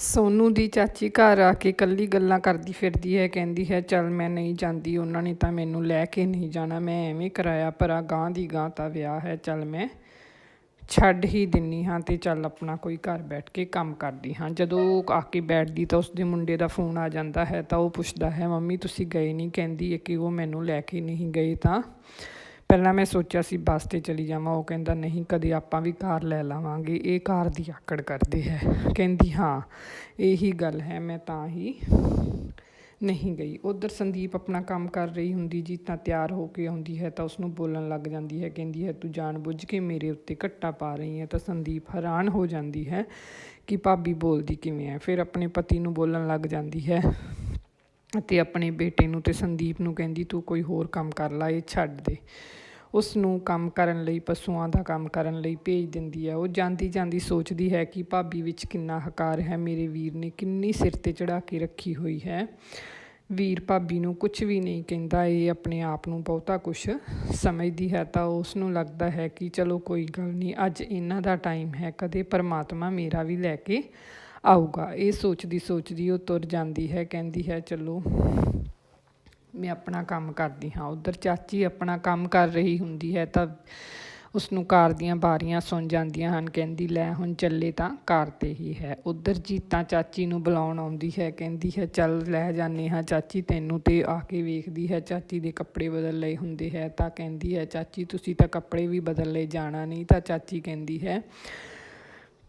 ਸੋਨੂ ਦੀ ਚਾਚੀ ਘਰ ਆ ਕੇ ਕੱਲੀ ਗੱਲਾਂ ਕਰਦੀ ਫਿਰਦੀ ਹੈ, ਕਹਿੰਦੀ ਹੈ, ਚੱਲ ਮੈਂ ਨਹੀਂ ਜਾਂਦੀ, ਉਹਨਾਂ ਨੇ ਤਾਂ ਮੈਨੂੰ ਲੈ ਕੇ ਨਹੀਂ ਜਾਣਾ, ਮੈਂ ਐਵੇਂ ਕਰਾਇਆ ਪਰ ਗਾਂ ਦੀ ਗਾਂ ਤਾਂ ਵਿਆਹ ਹੈ, ਚੱਲ ਮੈਂ ਛੱਡ ਹੀ ਦਿੰਨੀ ਹਾਂ ਤੇ ਚੱਲ ਆਪਣਾ ਕੋਈ ਘਰ ਬੈਠ ਕੇ ਕੰਮ ਕਰਦੀ ਹਾਂ। ਜਦੋਂ ਉਹ ਆ ਕੇ ਬੈਠਦੀ ਤਾਂ ਉਸਦੇ ਮੁੰਡੇ ਦਾ ਫੋਨ ਆ ਜਾਂਦਾ ਹੈ, ਤਾਂ ਉਹ ਪੁੱਛਦਾ ਹੈ, ਮੰਮੀ, ਤੁਸੀਂ ਗਏ ਨਹੀਂ? ਕਹਿੰਦੀ ਹੈ ਕਿ ਉਹ ਮੈਨੂੰ ਲੈ ਕੇ ਨਹੀਂ ਗਏ ਤਾਂ ਪਹਿਲਾਂ ਮੈਂ ਸੋਚਿਆ ਸੀ ਬੱਸ ਤੇ ਚਲੀ ਜਾਵਾਂ, ਉਹ ਕਹਿੰਦਾ ਨਹੀਂ, ਕਦੇ ਆਪਾਂ ਵੀ ਕਾਰ ਲੈ ਲਵਾਂਗੇ, ਇਹ ਕਾਰ ਦੀ ਆਕੜ ਕਰਦੇ ਹੈ। ਕਹਿੰਦੀ, ਹਾਂ, ਇਹੀ ਗੱਲ ਹੈ, ਮੈਂ ਤਾਂ ਹੀ ਨਹੀਂ ਗਈ। ਉੱਧਰ ਸੰਦੀਪ ਆਪਣਾ ਕੰਮ ਕਰ ਰਹੀ ਹੁੰਦੀ ਜੀ ਤਾਂ ਤਿਆਰ ਹੋ ਕੇ ਆਉਂਦੀ ਹੈ, ਤਾਂ ਉਸਨੂੰ ਬੋਲਣ ਲੱਗ ਜਾਂਦੀ ਹੈ, ਕਹਿੰਦੀ ਹੈ, ਤੂੰ ਜਾਣ ਬੁੱਝ ਕੇ ਮੇਰੇ ਉੱਤੇ ਘੱਟਾ ਪਾ ਰਹੀ ਹੈ। ਤਾਂ ਸੰਦੀਪ ਹੈਰਾਨ ਹੋ ਜਾਂਦੀ ਹੈ ਕਿ ਭਾਬੀ ਬੋਲਦੀ ਕਿਵੇਂ ਹੈ। ਫਿਰ ਆਪਣੇ ਪਤੀ ਨੂੰ ਬੋਲਣ ਲੱਗ ਜਾਂਦੀ ਹੈ ਅਤੇ ਆਪਣੇ ਬੇਟੇ ਨੂੰ ਅਤੇ ਸੰਦੀਪ ਨੂੰ ਕਹਿੰਦੀ, ਤੂੰ ਕੋਈ ਹੋਰ ਕੰਮ ਕਰ ਲਾ, ਇਹ ਛੱਡ ਦੇ। ਉਸ ਨੂੰ ਕੰਮ ਕਰਨ ਲਈ, ਪਸ਼ੂਆਂ ਦਾ ਕੰਮ ਕਰਨ ਲਈ ਭੇਜ ਦਿੰਦੀ ਹੈ ਉਹ ਜਾਂਦੀ ਜਾਂਦੀ ਸੋਚਦੀ ਹੈ ਕਿ ਭਾਬੀ ਵਿੱਚ ਕਿੰਨਾ ਹਕਾਰ ਹੈ, ਮੇਰੇ ਵੀਰ ਨੇ ਕਿੰਨੀ ਸਿਰ ਤੇ ਚੜਾ ਕੇ ਰੱਖੀ ਹੋਈ ਹੈ। ਵੀਰ ਭਾਬੀ ਨੂੰ ਕੁਝ ਵੀ ਨਹੀਂ ਕਹਿੰਦਾ, ਇਹ ਆਪਣੇ ਆਪ ਨੂੰ ਬਹੁਤਾ ਕੁਝ ਸਮਝਦੀ ਹੈ ਤਾਂ ਉਸ ਨੂੰ ਲੱਗਦਾ ਹੈ ਕਿ ਚਲੋ ਕੋਈ ਗੱਲ ਨਹੀਂ, ਅੱਜ ਇਹਨਾਂ ਦਾ ਟਾਈਮ ਹੈ, ਕਦੇ ਪਰਮਾਤਮਾ ਮੇਰਾ ਵੀ ਲੈ ਕੇ ਆਊਗਾ। ਇਹ ਸੋਚਦੀ ਸੋਚਦੀ ਉਹ ਤੁਰ ਜਾਂਦੀ ਹੈ, ਕਹਿੰਦੀ ਹੈ, ਚਲੋ, ਮੈਂ ਆਪਣਾ ਕੰਮ ਕਰਦੀ ਹਾਂ। ਉਧਰ ਚਾਚੀ ਆਪਣਾ ਕੰਮ ਕਰ ਰਹੀ ਹੁੰਦੀ ਹੈ ਤਾਂ ਉਸ ਨੂੰ ਕਾਰ ਦੀਆਂ ਬਾਰੀਆਂ ਸੁਣ ਜਾਂਦੀਆਂ ਹਨ, ਕਹਿੰਦੀ, ਲੈ ਹੁਣ ਚੱਲੇ ਤਾਂ ਕਾਰ ਤੇ ਹੀ ਹੈ। ਉਧਰ ਜੀਤਾਂ ਚਾਚੀ ਨੂੰ ਬੁਲਾਉਣ ਆਉਂਦੀ ਹੈ, ਕਹਿੰਦੀ ਹੈ, ਚੱਲ ਲੈ ਜਾਂਦੇ ਹਾਂ ਚਾਚੀ, ਤੈਨੂੰ ਤੇ ਆ ਕੇ ਵੇਖਦੀ ਹੈ, ਚਾਚੀ ਦੇ ਕੱਪੜੇ ਬਦਲ ਲਏ ਹੁੰਦੇ ਹੈ। ਤਾਂ ਕਹਿੰਦੀ ਹੈ, ਚਾਚੀ, ਤੁਸੀਂ ਤਾਂ ਕੱਪੜੇ ਵੀ ਬਦਲ ਲਏ, ਜਾਣਾ ਨਹੀਂ। ਤਾਂ ਚਾਚੀ ਕਹਿੰਦੀ ਹੈ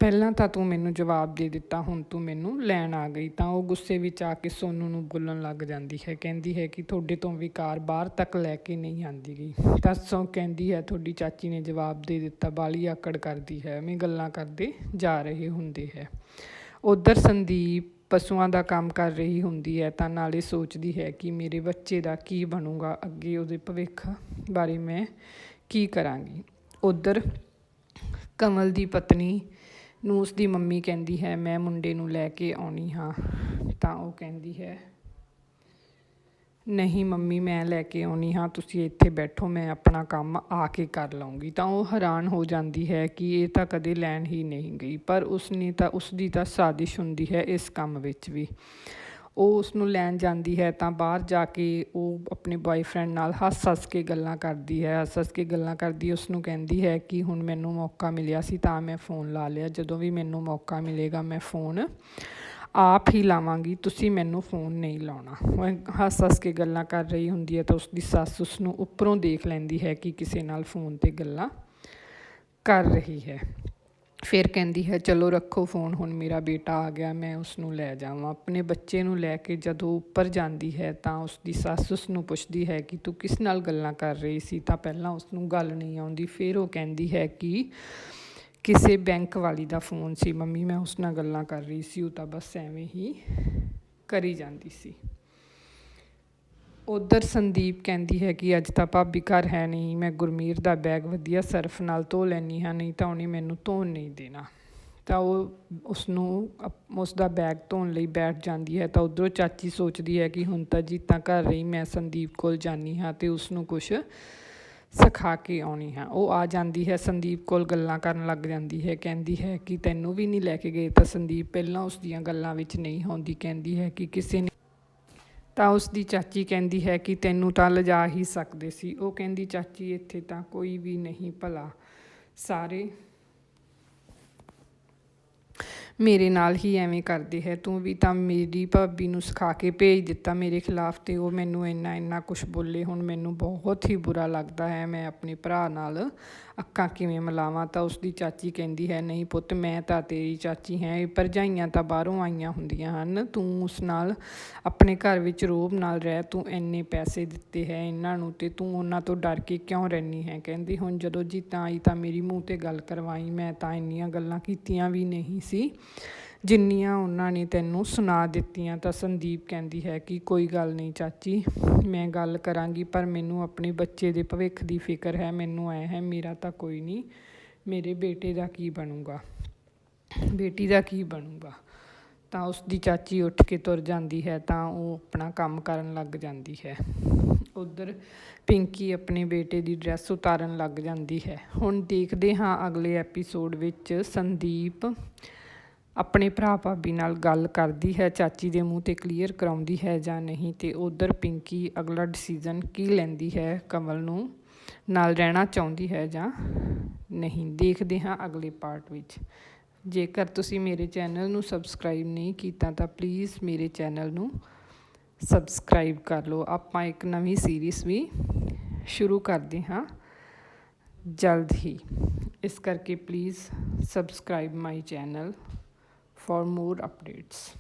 ਪਹਿਲਾਂ ਤਾਂ ਤੂੰ ਮੈਨੂੰ ਜਵਾਬ ਦੇ ਦਿੱਤਾ, ਹੁਣ ਤੂੰ ਮੈਨੂੰ ਲੈਣ ਆ ਗਈ। ਤਾਂ ਉਹ ਗੁੱਸੇ ਵਿੱਚ ਆ ਕੇ ਸੋਨੂੰ ਨੂੰ ਬੋਲਣ ਲੱਗ ਜਾਂਦੀ ਹੈ, ਕਹਿੰਦੀ ਹੈ ਕਿ ਤੁਹਾਡੇ ਤੋਂ ਵੀ ਕਾਰ ਬਾਹਰ ਤੱਕ ਲੈ ਕੇ ਨਹੀਂ ਆਂਦੀ ਗਈ। ਤਾਂ ਸੋ ਕਹਿੰਦੀ ਹੈ, ਤੁਹਾਡੀ ਚਾਚੀ ਨੇ ਜਵਾਬ ਦੇ ਦਿੱਤਾ, ਬਾਲੀ ਆਕੜ ਕਰਦੀ ਹੈ, ਐਵੇਂ ਗੱਲਾਂ ਕਰਦੇ ਜਾ ਰਹੇ ਹੁੰਦੇ ਹੈ। ਉਧਰ ਸੰਦੀਪ ਪਸ਼ੂਆਂ ਦਾ ਕੰਮ ਕਰ ਰਹੀ ਹੁੰਦੀ ਹੈ, ਤਾਂ ਨਾਲੇ ਸੋਚਦੀ ਹੈ ਕਿ ਮੇਰੇ ਬੱਚੇ ਦਾ ਕੀ ਬਣੂਗਾ, ਅੱਗੇ ਉਹਦੇ ਭਵਿੱਖ ਬਾਰੇ ਮੈਂ ਕੀ ਕਰਾਂਗੀ। ਉਧਰ ਕਮਲ ਦੀ ਪਤਨੀ ਨੂੰ ਉਸ ਦੀ ਮੰਮੀ ਕਹਿੰਦੀ ਹੈ, ਮੈਂ ਮੁੰਡੇ ਨੂੰ ਲੈ ਕੇ ਆਉਣੀ ਹਾਂ। ਤਾਂ ਉਹ ਕਹਿੰਦੀ ਹੈ, ਨਹੀਂ ਮੰਮੀ, ਮੈਂ ਲੈ ਕੇ ਆਉਣੀ ਹਾਂ, ਤੁਸੀਂ ਇੱਥੇ ਬੈਠੋ, ਮੈਂ ਆਪਣਾ ਕੰਮ ਆ ਕੇ ਕਰ ਲਵਾਂਗੀ ਤਾਂ ਉਹ ਹੈਰਾਨ ਹੋ ਜਾਂਦੀ ਹੈ ਕਿ ਇਹ ਤਾਂ ਕਦੇ ਲੈਣ ਹੀ ਨਹੀਂ ਗਈ, ਪਰ ਉਸ ਨੇ ਤਾਂ ਉਸ ਦੀ ਤਾਂ ਸਾਜ਼ਿਸ਼ ਹੁੰਦੀ ਹੈ ਇਸ ਕੰਮ ਵਿੱਚ ਵੀ। ਉਹ ਉਸ ਨੂੰ ਲੈਣ ਜਾਂਦੀ ਹੈ ਤਾਂ ਬਾਹਰ ਜਾ ਕੇ ਉਹ ਆਪਣੇ ਬॉयਫ੍ਰੈਂਡ ਨਾਲ ਹੱਸ-ਹੱਸ ਕੇ ਗੱਲਾਂ ਕਰਦੀ ਹੈ। ਹੱਸ-ਹੱਸ ਕੇ ਗੱਲਾਂ ਕਰਦੀ ਉਸ ਨੂੰ ਕਹਿੰਦੀ ਹੈ ਕਿ ਹੁਣ ਮੈਨੂੰ ਮੌਕਾ ਮਿਲਿਆ ਸੀ ਤਾਂ ਮੈਂ ਫੋਨ ਲਾ ਲਿਆ। ਜਦੋਂ ਵੀ ਮੈਨੂੰ ਮੌਕਾ ਮਿਲੇਗਾ, ਮੈਂ ਫੋਨ ਆਪ ਹੀ ਲਾਵਾਂਗੀ। ਤੁਸੀਂ ਮੈਨੂੰ ਫੋਨ ਨਹੀਂ ਲਾਉਣਾ। ਉਹ ਹੱਸ-ਹੱਸ ਕੇ ਗੱਲਾਂ ਕਰ ਰਹੀ ਹੁੰਦੀ ਹੈ ਤਾਂ ਉਸ ਦੀ ਸੱਸ ਉਸ ਨੂੰ ਉੱਪਰੋਂ ਦੇਖ ਲੈਂਦੀ ਹੈ ਕਿ ਕਿਸੇ ਨਾਲ ਫੋਨ ਤੇ ਗੱਲਾਂ ਕਰ ਰਹੀ ਹੈ। ਫਿਰ ਕਹਿੰਦੀ ਹੈ, ਚਲੋ ਰੱਖੋ ਫੋਨ, ਹੁਣ ਮੇਰਾ ਬੇਟਾ ਆ ਗਿਆ, ਮੈਂ ਉਸ ਨੂੰ ਲੈ ਜਾਵਾਂ। ਆਪਣੇ ਬੱਚੇ ਨੂੰ ਲੈ ਕੇ ਜਦੋਂ ਉੱਪਰ ਜਾਂਦੀ ਹੈ ਤਾਂ ਉਸ ਦੀ ਸੱਸ ਉਸ ਨੂੰ ਪੁੱਛਦੀ ਹੈ ਕਿ ਤੂੰ ਕਿਸ ਨਾਲ ਗੱਲਾਂ ਕਰ ਰਹੀ ਸੀ? ਤਾਂ ਪਹਿਲਾਂ ਉਸ ਨੂੰ ਗੱਲ ਨਹੀਂ ਆਉਂਦੀ, ਫਿਰ ਉਹ ਕਹਿੰਦੀ ਹੈ ਕਿ ਕਿਸੇ ਬੈਂਕ ਵਾਲੀ ਦਾ ਫੋਨ ਸੀ, ਮੰਮੀ, ਮੈਂ ਉਸ ਨਾਲ ਗੱਲਾਂ ਕਰ ਰਹੀ ਸੀ। ਉਹ ਤਾਂ ਬਸ ਐਵੇਂ ਹੀ ਕਰੀ ਜਾਂਦੀ ਸੀ। ਉਧਰ ਸੰਦੀਪ ਕਹਿੰਦੀ ਹੈ ਕਿ ਅੱਜ ਤਾਂ ਭਾਬੀ ਘਰ ਹੈ ਨਹੀਂ, ਮੈਂ ਗੁਰਮੀਰ ਦਾ ਬੈਗ ਵਧੀਆ ਸਰਫ ਨਾਲ ਧੋ ਲੈਣੀ ਹਾਂ, ਨਹੀਂ ਤਾਂ ਉਹਨੇ ਮੈਨੂੰ ਧੋਣ ਨਹੀਂ ਦੇਣਾ। ਤਾਂ ਉਹ ਉਸ ਨੂੰ ਉਸ ਦਾ ਬੈਗ ਧੋਣ ਲਈ ਬੈਠ ਜਾਂਦੀ ਹੈ, ਤਾਂ ਉਧਰੋਂ ਚਾਚੀ ਸੋਚਦੀ ਹੈ ਕਿ ਹੁਣ ਤਾਂ ਜੀਤਾਂ ਘਰ ਰਹੀ, ਮੈਂ ਸੰਦੀਪ ਕੋਲ ਜਾਨੀ ਹਾਂ ਤੇ ਉਸ ਨੂੰ ਕੁਝ ਸਿਖਾ ਕੇ ਆਉਣੀ ਹਾਂ। ਉਹ ਆ ਜਾਂਦੀ ਹੈ, ਸੰਦੀਪ ਕੋਲ ਗੱਲਾਂ ਕਰਨ ਲੱਗ ਜਾਂਦੀ ਹੈ, ਕਹਿੰਦੀ ਹੈ ਕਿ ਤੈਨੂੰ ਵੀ ਨਹੀਂ ਲੈ ਕੇ ਗਏ, ਤਾਂ ਸੰਦੀਪ ਪਹਿਲਾਂ ਉਸ ਦੀਆਂ ਗੱਲਾਂ ਵਿੱਚ ਨਹੀਂ ਆਉਂਦੀ, ਕਹਿੰਦੀ ਹੈ ਕਿ ਕਿਸੇ ਨੇ ਤਾਂ ਉਸ ਦੀ ਚਾਚੀ ਕਹਿੰਦੀ ਹੈ ਕਿ ਤੈਨੂੰ ਤਾਂ ਲਿਜਾ ਹੀ ਸਕਦੇ ਸੀ। ਉਹ ਕਹਿੰਦੀ, ਚਾਚੀ, ਇੱਥੇ ਤਾਂ ਕੋਈ ਵੀ ਨਹੀਂ ਭਲਾ। ਸਾਰੇ ਮੇਰੇ ਨਾਲ ਹੀ ਐਵੇਂ ਕਰਦੇ ਹੈ। ਤੂੰ ਵੀ ਤਾਂ ਮੇਰੀ ਭਾਬੀ ਨੂੰ ਸਿਖਾ ਕੇ ਭੇਜ ਦਿੱਤਾ ਮੇਰੇ ਖਿਲਾਫ ਤੇ ਉਹ ਮੈਨੂੰ ਇੰਨਾ ਇੰਨਾ ਕੁਝ ਬੋਲੇ। ਹੁਣ ਮੈਨੂੰ ਬਹੁਤ ਹੀ ਬੁਰਾ ਲੱਗਦਾ ਹੈ। ਮੈਂ ਆਪਣੇ ਭਰਾ ਨਾਲ ਅੱਖਾਂ ਕਿਵੇਂ ਮਿਲਾਵਾਂ ਤਾਂ ਉਸ ਦੀ ਚਾਚੀ ਕਹਿੰਦੀ ਹੈ, ਨਹੀਂ ਪੁੱਤ, ਮੈਂ ਤਾਂ ਤੇਰੀ ਚਾਚੀ ਹੈ। ਇਹ ਭਰਜਾਈਆਂ ਤਾਂ ਬਾਹਰੋਂ ਆਈਆਂ ਹੁੰਦੀਆਂ ਹਨ। ਤੂੰ ਉਸ ਨਾਲ ਆਪਣੇ ਘਰ ਵਿੱਚ ਰੋਬ ਨਾਲ ਰਹਿ। ਤੂੰ ਇੰਨੇ ਪੈਸੇ ਦਿੱਤੇ ਹੈ ਇਹਨਾਂ ਨੂੰ ਤੇ ਤੂੰ ਉਹਨਾਂ ਤੋਂ ਡਰ ਕੇ ਕਿਉਂ ਰਹਿਨੀ ਹੈ? ਕਹਿੰਦੀ, ਹੁਣ ਜਦੋਂ ਜੀ ਤਾਂ ਆਈ ਤਾਂ ਮੇਰੀ ਮੂੰਹ ਤੇ ਗੱਲ ਕਰਵਾਈ। ਮੈਂ ਤਾਂ ਇੰਨੀਆਂ ਗੱਲਾਂ ਕੀਤੀਆਂ ਵੀ ਨਹੀਂ ਸੀ। ਜਿੰਨੀਆਂ ਉਹਨਾਂ ਨੇ ਤੈਨੂੰ ਸੁਣਾ ਦਿੱਤੀਆਂ, ਤਾਂ ਸੰਦੀਪ ਕਹਿੰਦੀ ਹੈ ਕਿ ਕੋਈ ਗੱਲ ਨਹੀਂ ਚਾਚੀ, ਮੈਂ ਗੱਲ ਕਰਾਂਗੀ, ਪਰ ਮੈਨੂੰ ਆਪਣੇ ਬੱਚੇ ਦੇ ਭਵਿੱਖ ਦੀ ਫਿਕਰ ਹੈ, ਮੈਨੂੰ ਐ ਹੈ, ਮੇਰਾ ਤਾਂ ਕੋਈ ਨਹੀਂ, ਮੇਰੇ ਬੇਟੇ ਦਾ ਕੀ ਬਣੂਗਾ? ਬੇਟੀ ਦਾ ਕੀ ਬਣੂਗਾ? ਤਾਂ ਉਸ ਦੀ ਚਾਚੀ ਉੱਠ ਕੇ ਤੁਰ ਜਾਂਦੀ ਹੈ, ਤਾਂ ਉਹ ਆਪਣਾ ਕੰਮ ਕਰਨ ਲੱਗ ਜਾਂਦੀ ਹੈ। ਉਧਰ ਪਿੰਕੀ ਆਪਣੇ ਬੇਟੇ ਦੀ ਡਰੈਸ ਉਤਾਰਨ ਲੱਗ ਜਾਂਦੀ ਹੈ। ਹੁਣ ਦੇਖਦੇ ਹਾਂ ਅਗਲੇ ਐਪੀਸੋਡ ਵਿੱਚ ਸੰਦੀਪ ਆਪਣੇ ਭਰਾ ਭਾਬੀ ਨਾਲ ਗੱਲ ਕਰਦੀ ਹੈ, ਚਾਚੀ ਦੇ ਮੂੰਹ ਤੇ ਕਲੀਅਰ ਕਰਾਉਂਦੀ ਹੈ ਜਾਂ ਨਹੀਂ ਤੇ ਉਧਰ ਪਿੰਕੀ ਅਗਲਾ ਡਿਸੀਜਨ ਕੀ ਲੈਂਦੀ ਹੈ, ਕਮਲ ਨੂੰ ਨਾਲ ਰਹਿਣਾ ਚਾਹੁੰਦੀ ਹੈ ਜਾਂ ਨਹੀਂ? ਦੇਖਦੇ ਹਾਂ ਅਗਲੇ ਪਾਰਟ ਵਿੱਚ। ਜੇਕਰ ਤੁਸੀਂ ਮੇਰੇ ਚੈਨਲ ਨੂੰ ਸਬਸਕ੍ਰਾਈਬ ਨਹੀਂ ਕੀਤਾ ਤਾਂ ਪਲੀਜ਼ ਮੇਰੇ ਚੈਨਲ ਨੂੰ ਸਬਸਕ੍ਰਾਈਬ ਕਰ ਲਓ। ਆਪਾਂ ਇੱਕ ਨਵੀਂ ਸੀਰੀਜ਼ ਵੀ ਸ਼ੁਰੂ ਕਰਦੇ ਹਾਂ। ਜਲਦ ਹੀ। ਇਸ ਕਰਕੇ please subscribe my channel for more updates.